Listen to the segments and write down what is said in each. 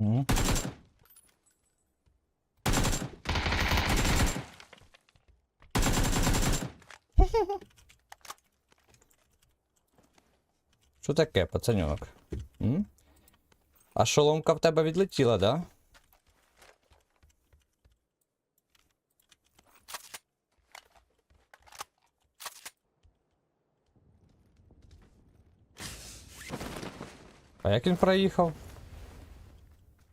М. Що таке, пацаньок? М? А шоломка в тебе відлетіла, да? А як він проїхав?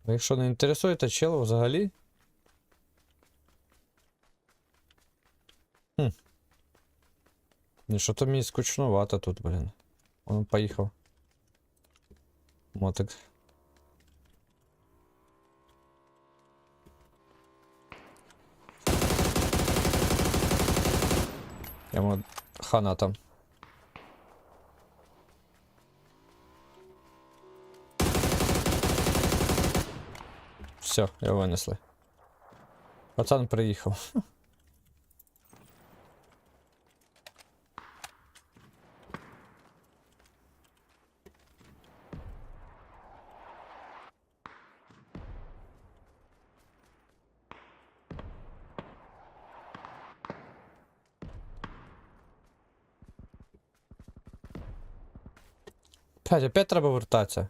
Ви якщо не інтересуєте чело взагалі? Хм. Ні, що то мені скучнувато тут, блін. Он поїхав. Мотик. Йому хана там. Все, його винесли. Пацан приїхав. П'ять, опять треба вертатися.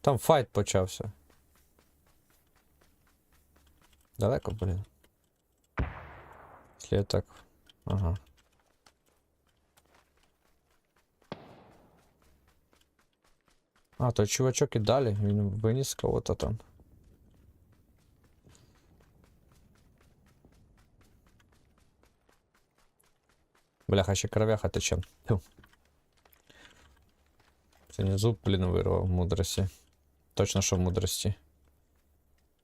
Там файт почався. Далеко, блін. Якщо я так. Ага. А, той чувачок і далі, він виніс кого-то там. Бляха, ще кровяха тече. Це не зуб, блін, вирвав в мудрості. Точно, що в мудрості.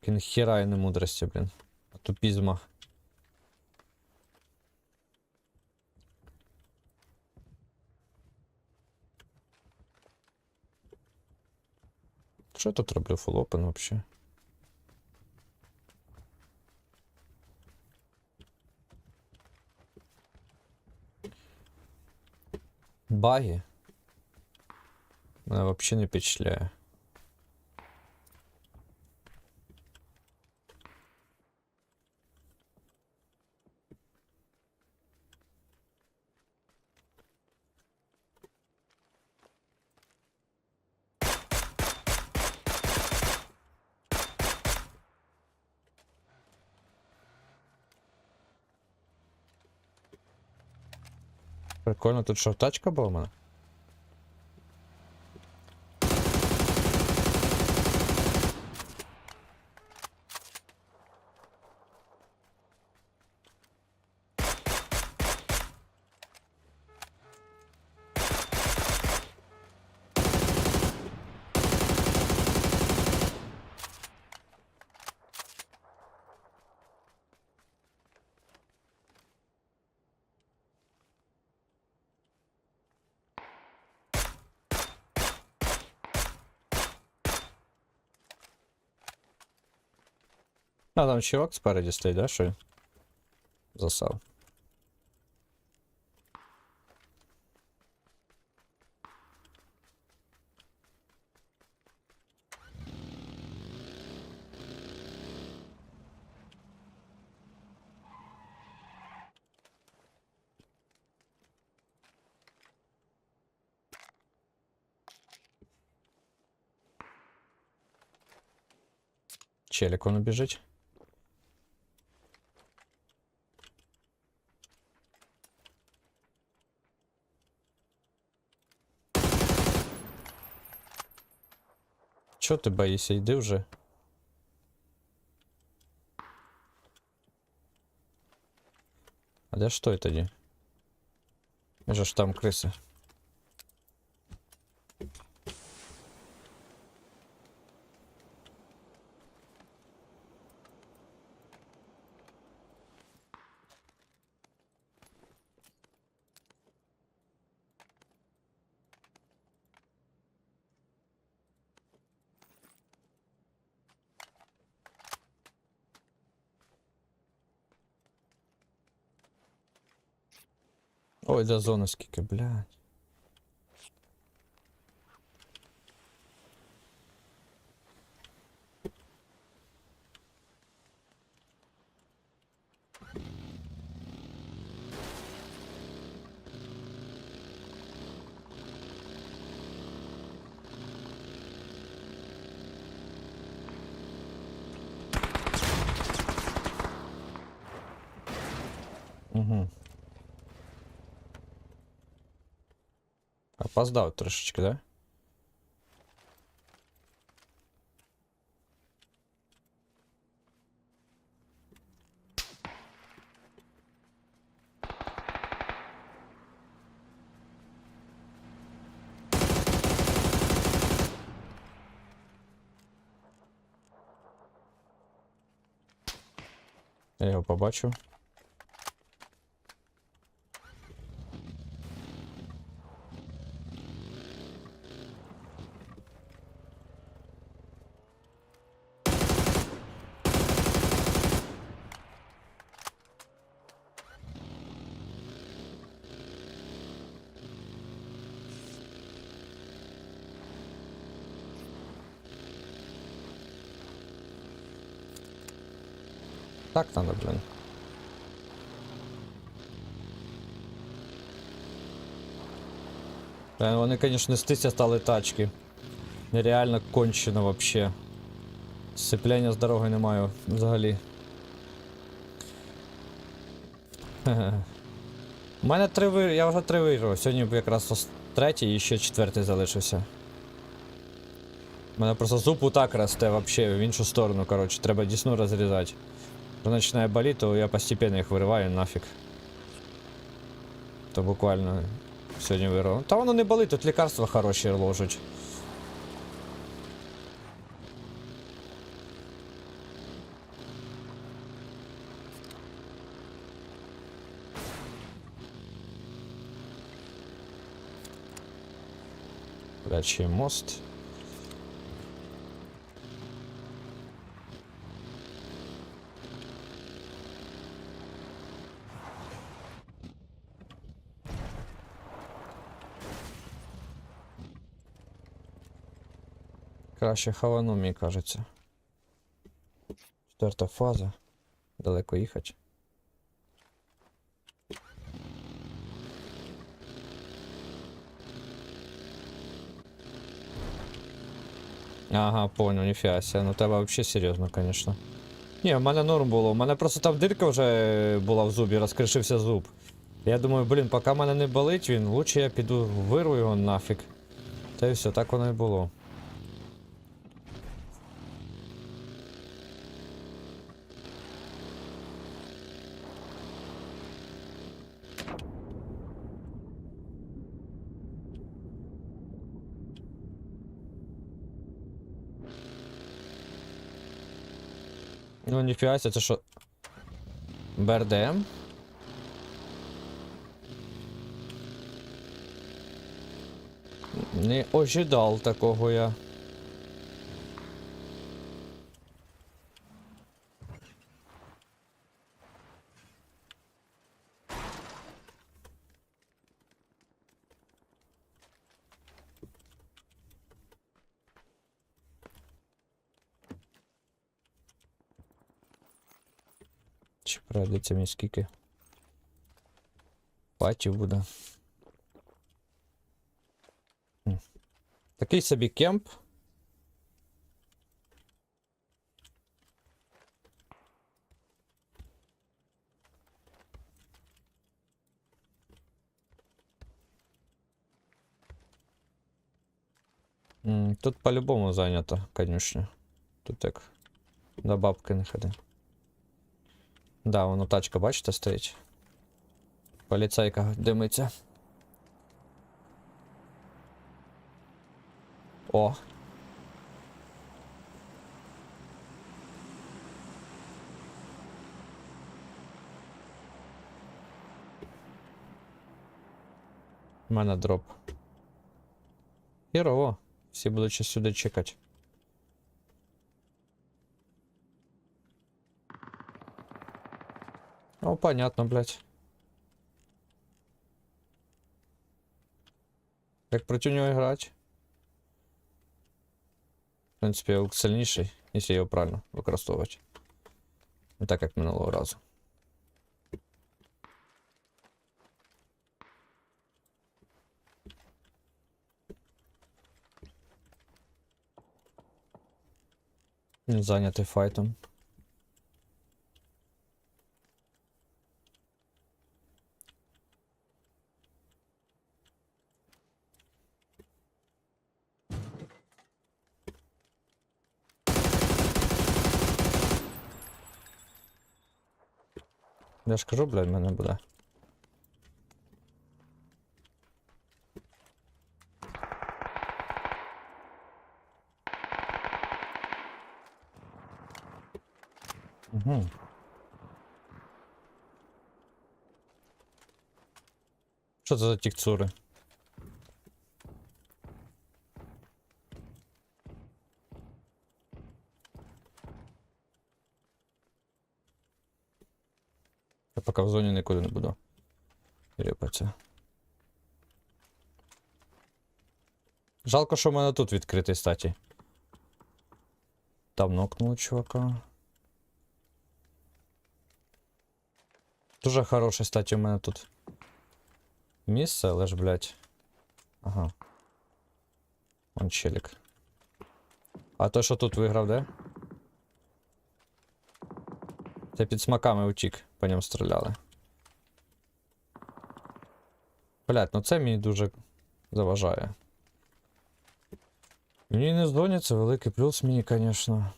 Кін хіра і не мудрості, блін. А тупізма. Що я тут роблю open вообще? Баги? Мене вообще не впечатляє. Прикольно, тут що, тачка була в мене? А, там чувак спереді стоїть, да, що? він Засав. Челик он біжить. Чо ти боїшся? Йди вже. А де ж той тоді? Може ж там криси. Ой, да зона скільки, блядь. Угу. Опоздав трошечки, да? Я його побачив. Так надо, блин. Вони, конечно, нестися стали тачки. Нереально кончено вообще. Сцеплення з дороги не маю взагалі. У мене три ви... Я вже три виграв. Сьогодні якраз третій і ще четвертий залишився. У мене просто зуб утак росте вообще в іншу сторону, коротше, треба дісну розрізати. Когда начинает болеть, то я постепенно их вырываю нафиг. То буквально сьогодні вирвав. Та воно не болить, тут лікарства хороші ложать. Блядь, мост. Краще хавану, мені кажеться. Четверта фаза. Далеко їхати. Ага, понял, ніфіга ся. Ну тебе вообще серйозно, конечно. Ні, в мене норм було. У мене просто там дирка вже була в зубі, розкришився зуб. Я думаю, блін, поки мене не болить він, лучше я піду вирву його нафіг. Та й все, так воно і було. Ну, ніфіга це що? БРДМ? Не ожидал такого я. прийдеться мені скільки? Патів буде. Хм. Такий собі кемп. М, Тут по-любому зайнято, конюшня. Тут як до бабки не ходи. Да, воно тачка, бачите, стоїть. Поліцейка димиться. О. У мене дроп. Хірово. Всі будуть сюди чекати. Ну, понятно, блядь. Як проти нього грати? В принципі, я сильніший, якщо його правильно використовувати. Не так, як минулого разу. Він зайнятий файтом. Я ж кажу, блядь, мене буде. Угу. Що це за тікцури? Поки в зоні нікуди не буду. Ріпатися. Жалко, що в мене тут відкритий статі. Там нокнули чувака. Дуже хороше, статі, у мене тут. Місце, але ж, блядь. Ага. Вон челік. А той, що тут виграв, де? Це під смаками утік, по ньому стріляли. Блять, ну це мені дуже заважає. Мені не це великий плюс мені, звісно.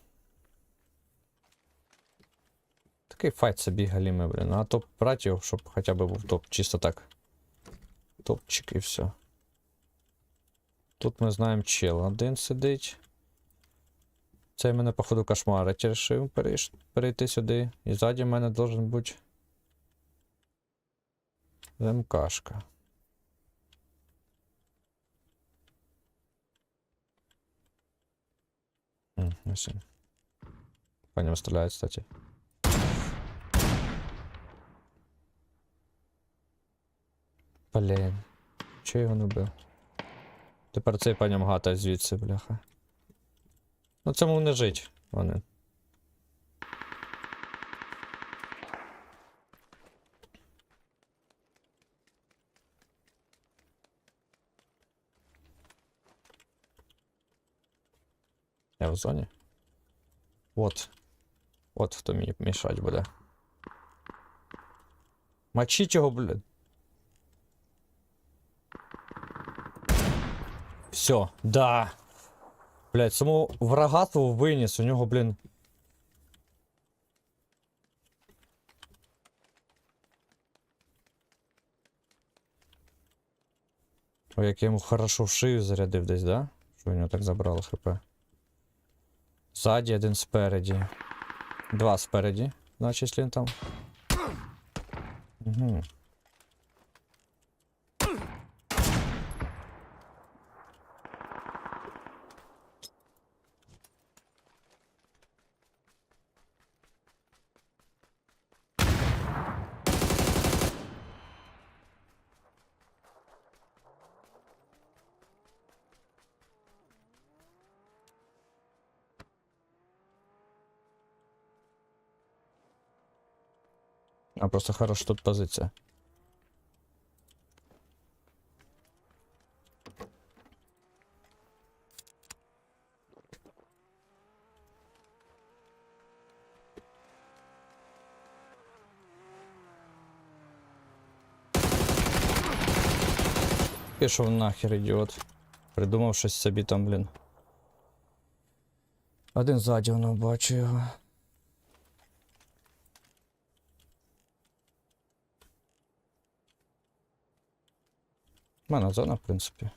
Такий файт собі галіми, блін. А топ його, щоб хоча б був топ, чисто так. Топчик і все. Тут ми знаємо чел один сидить. Цей мене, походу, кошмарить рішив перейти сюди. І ззаді в мене должен бути. МКшка. Ось він. По ньому стріляють, кстати. Блін. Чого його не бив? Тепер цей по гата звідси, бляха. Ну цьому не жить, вони. Я в зоні. От. От хто мені мішать буде. Мочіть його, блядь. Все, да. Блять, самого врага свого виніс, у нього, блін. Ой, як я йому хорошо в шию зарядив десь, да? Що у нього так забрало хп. Ззаді, один спереді. Два спереді, значить, він там. Угу. А просто хороша тут позиція. Пішов нахер, ідіот. Придумав щось собі там, блін. Один ззаді воно бачу його. У мене зона, в принципі.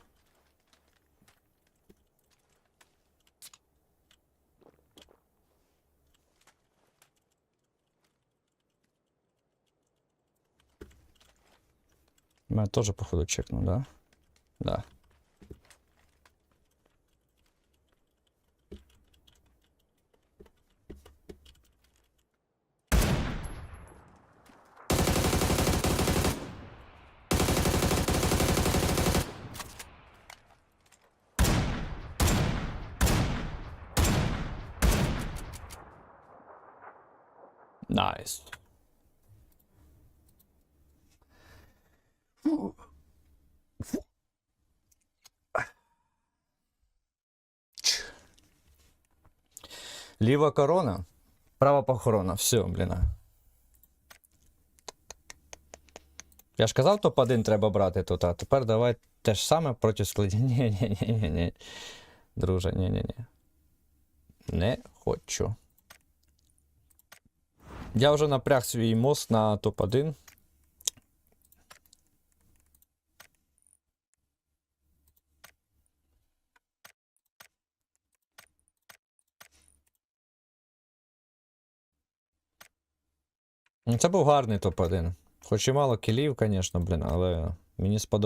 У мене теж, походу, чекнув, да? Да. Nice. Ліва корона, права похорона. Все, блін. Я ж казав, топ-1 треба брати тут, а тепер давай те ж саме проти складі. Ні, ні, ні, ні, ні. Друже, ні, ні, ні. Не хочу. Я вже напряг свій мост на топ-1. Ну, Це був гарний топ-1. Хоч і мало кілів, звісно, блін, але мені сподобалося.